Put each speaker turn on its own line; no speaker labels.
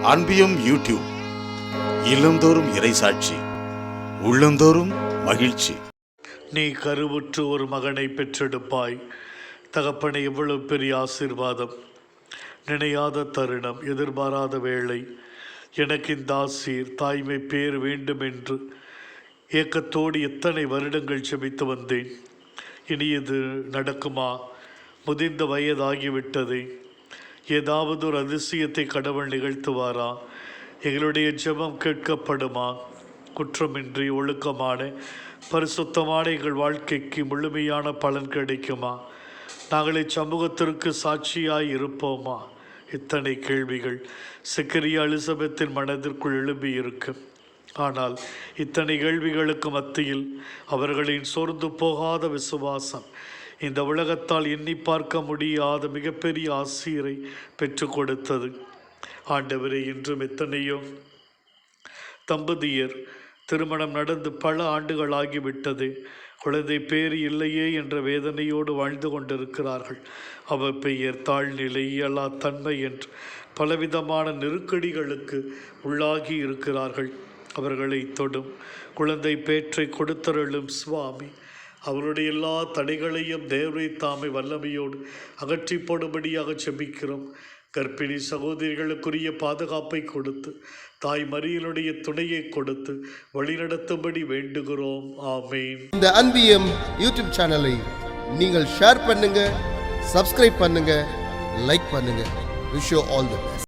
அன்பியம் YouTube இல்லந்தோறும் இறைசாட்சி உள்ளந்தோறும் மகிழ்ச்சி.
நீ கருவுற்று ஒரு மகனை பெற்றெடுப்பாய். தகப்பனை எவ்வளவு பெரிய ஆசீர்வாதம். நினையாத தருணம் எதிர்பாராத வேளை. எனக்கு இந்த ஆசீர் தாய்மை பேர் வேண்டும் என்று. ஏக்கத்தோடு எத்தனை வருடங்கள் செபித்து வந்தேன். இனி இது நடக்குமா? முதிர்ந்த வயதாகிவிட்டதே. ஏதாவது ஒரு அதிசயத்தை கடவுள் நிகழ்த்துவாரா? எங்களுடைய ஜெபம் கேட்கப்படுமா? குற்றமின்றி ஒழுக்கமான பரிசுத்தமான எங்கள் வாழ்க்கைக்கு முழுமையான பலன் கிடைக்குமா? நாங்கள் இச்சமூகத்திற்கு சாட்சியாய் இருப்போமா? இத்தனை கேள்விகள் சிக்கரியா எலிசபெத்தின் மனதிற்குள் எழும்பி இருக்கும் ஆனால் இத்தனை கேள்விகளுக்கு மத்தியில் அவர்களின் சோர்ந்து போகாத விசுவாசம் இந்த உலகத்தால் எண்ணி பார்க்க முடியாத மிகப்பெரிய ஆசிரியரை பெற்று கொடுத்தது. ஆண்டவரே இன்றும் எத்தனையோ தம்பதியர் திருமணம் நடந்து பல ஆண்டுகள் ஆகிவிட்டது குழந்தை பேர் இல்லையே என்ற வேதனையோடு வாழ்ந்து கொண்டிருக்கிறார்கள். அவ பெயர் தாழ்நிலை இயலா தன்மை என்று பலவிதமான நெருக்கடிகளுக்கு உள்ளாகி இருக்கிறார்கள். அவர்களை தொடும் குழந்தை பேற்றை கொடுத்தருளும் சுவாமி அவருடைய எல்லா தடைகளையும் தேவரை தாமை வல்லமையோடு அகற்றி போடும்படியாக செபிக்கிறோம். கர்ப்பிணி சகோதரிகளுக்குரிய பாதுகாப்பை கொடுத்து தாய் மரியனுடைய துணையை கொடுத்து வழிநடத்தும்படி வேண்டுகிறோம். ஆமேன்.
இந்த அன்பியம் யூடியூப் சேனலை நீங்கள் ஷேர் பண்ணுங்க சப்ஸ்கிரைப் பண்ணுங்க லைக் பண்ணுங்க. Wish all the best